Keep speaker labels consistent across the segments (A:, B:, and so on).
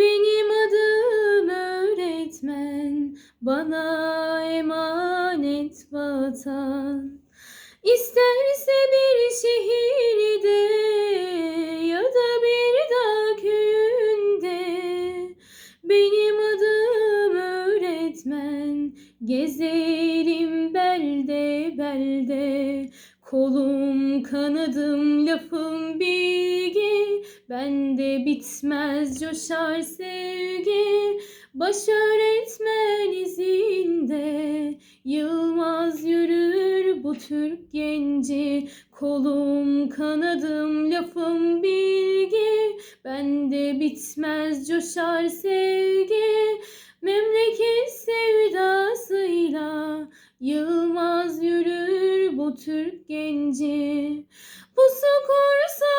A: Benim adım öğretmen, bana emanet vatan. İsterse bir şehirde ya da bir dağ köyünde Benim adım öğretmen, gezerim belde belde Kolum kanadım lafım bir bende bitmez coşar sevgi baş öğretmen izinde. Yılmaz yürür bu Türk genci Kolum kanadım lafım bilgi. Bende bitmez coşar sevgi Memleket sevdasıyla. Yılmaz yürür bu Türk genci. Pusu kursalar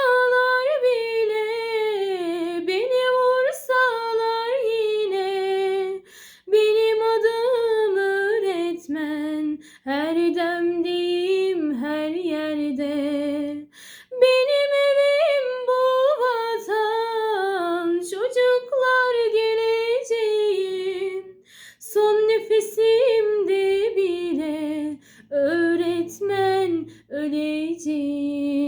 A: öleceğim.